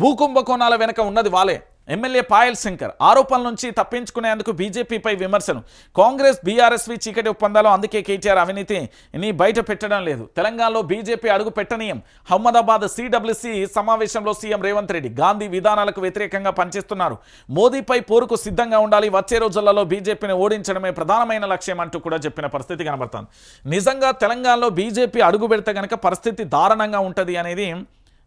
భూకుంభకోణాల వెనుక ఉన్నది వాలే ఎమ్మెల్యే పాయల్ శంకర్ ఆరోపణల నుంచి తప్పించుకునేందుకు బీజేపీపై విమర్శలు. కాంగ్రెస్ బీఆర్ఎస్వి చీకటి ఒప్పందాలు అందుకే కేటీఆర్ అవినీతిని బయట పెట్టడం లేదు. తెలంగాణలో బీజేపీ అడుగు పెట్టనీయం. అహ్మదాబాద్ సిడబ్ల్యూసీ సమావేశంలో సీఎం రేవంత్ రెడ్డి గాంధీ విధానాలకు వ్యతిరేకంగా పనిచేస్తున్నారు. మోదీపై పోరుకు సిద్ధంగా ఉండాలి. వచ్చే రోజులలో బీజేపీని ఓడించడమే ప్రధానమైన లక్ష్యం అంటూ కూడా చెప్పిన పరిస్థితి కనబడుతుంది. నిజంగా తెలంగాణలో బీజేపీ అడుగు పెడితే కనుక పరిస్థితి దారుణంగా ఉంటుంది అనేది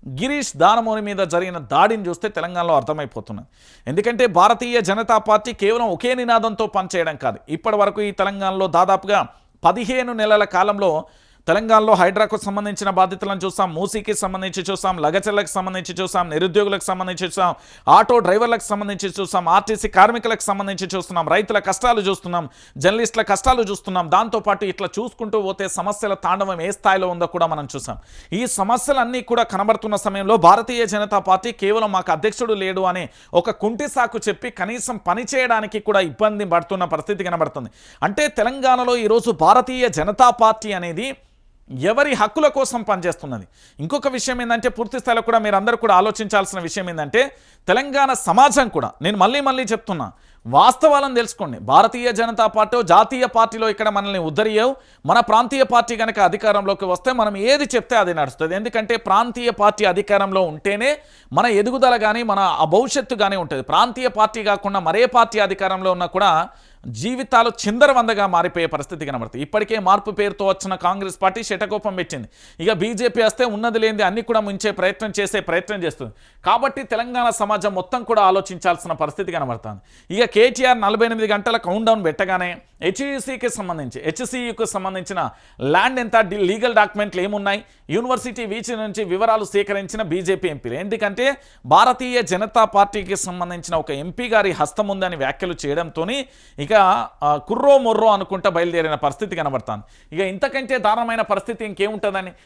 గిరీష్ దానమోని మీద జరిగిన దాడిని చూస్తే తెలంగాణలో అర్థమైపోతున్నది. ఎందుకంటే భారతీయ జనతా పార్టీ కేవలం ఒకే నినాదంతో పనిచేయడం కాదు. ఇప్పటి వరకు ఈ తెలంగాణలో దాదాపుగా పదిహేను నెలల కాలంలో తెలంగాణలో హైడ్రాకు సంబంధించిన బాధ్యతలను చూస్తాం మూసీకి సంబంధించి చూస్తాం లగచర్లకు సంబంధించి చూస్తాం నిరుద్యోగులకు సంబంధించి చూస్తాం ఆటో డ్రైవర్లకు సంబంధించి చూస్తాం ఆర్టీసీ కార్మికులకు సంబంధించి చూస్తున్నాం రైతుల కష్టాలు చూస్తున్నాం జర్నలిస్టుల కష్టాలు చూస్తున్నాం. దాంతోపాటు ఇట్లా చూసుకుంటూ పోతే సమస్యల తాండవం ఏ స్థాయిలో ఉందో కూడా మనం చూసాం. ఈ సమస్యలన్నీ కూడా కనబడుతున్న సమయంలో భారతీయ జనతా పార్టీ కేవలం మాకు అధ్యక్షుడు లేడు అనే ఒక కుంటి సాకు చెప్పి కనీసం పని చేయడానికి కూడా ఇబ్బంది పడుతున్న పరిస్థితి కనబడుతుంది. అంటే తెలంగాణలో ఈరోజు భారతీయ జనతా పార్టీ అనేది ఎవరి హక్కుల కోసం పనిచేస్తున్నది. ఇంకొక విషయం ఏంటంటే పూర్తి స్థాయిలో కూడా మీరు అందరూ కూడా ఆలోచించాల్సిన విషయం ఏంటంటే తెలంగాణ సమాజం కూడా నేను మళ్ళీ మళ్ళీ చెప్తున్నా వాస్తవాలను తెలుసుకోండి. భారతీయ జనతా పార్టీ జాతీయ పార్టీలో ఇక్కడ మనల్ని ఉద్ధరియవు మన ప్రాంతీయ పార్టీ కనుక అధికారంలోకి వస్తే మనం ఏది చెప్తే అది నడుస్తుంది. ఎందుకంటే ప్రాంతీయ పార్టీ అధికారంలో ఉంటేనే మన ఎదుగుదల కానీ మన భవిష్యత్తు కానీ ఉంటుంది. ప్రాంతీయ పార్టీ కాకుండా మరే పార్టీ అధికారంలో ఉన్నా కూడా జీవితాలు చిందరవందగా మారిపోయే పరిస్థితి కనబడుతుంది. ఇప్పటికే మార్పు పేరుతో వచ్చిన కాంగ్రెస్ పార్టీ శటకోపం పెట్టింది. ఇక బీజేపీ వస్తే ఉన్నది లేనిది అన్ని కూడా ముంచే ప్రయత్నం చేసే ప్రయత్నం చేస్తుంది. కాబట్టి తెలంగాణ సమాజం మొత్తం కూడా ఆలోచించాల్సిన పరిస్థితి కనబడుతుంది. ఇక కేటీఆర్ నలభై ఎనిమిది గంటల కౌంట్ డౌన్ పెట్టగానే హెచ్ఈసికి సంబంధించి హెచ్సియుకు సంబంధించిన ల్యాండ్ ఎంత లీగల్ డాక్యుమెంట్లు ఏమున్నాయి? యూనివర్సిటీ వీచి నుంచి వివరాలు సేకరించిన బీజేపీ ఎంపీలు ఎందుకంటే భారతీయ జనతా పార్టీకి సంబంధించిన ఒక ఎంపీ గారి హస్తం ఉందని వ్యాఖ్యలు చేయడంతో ఇక కుర్రో మొర్రో అనుకుంటా బయలుదేరిన పరిస్థితి కనబడుతుంది. ఇక ఇంతకంటే దారుణమైన పరిస్థితి ఇంకేముంటుందని?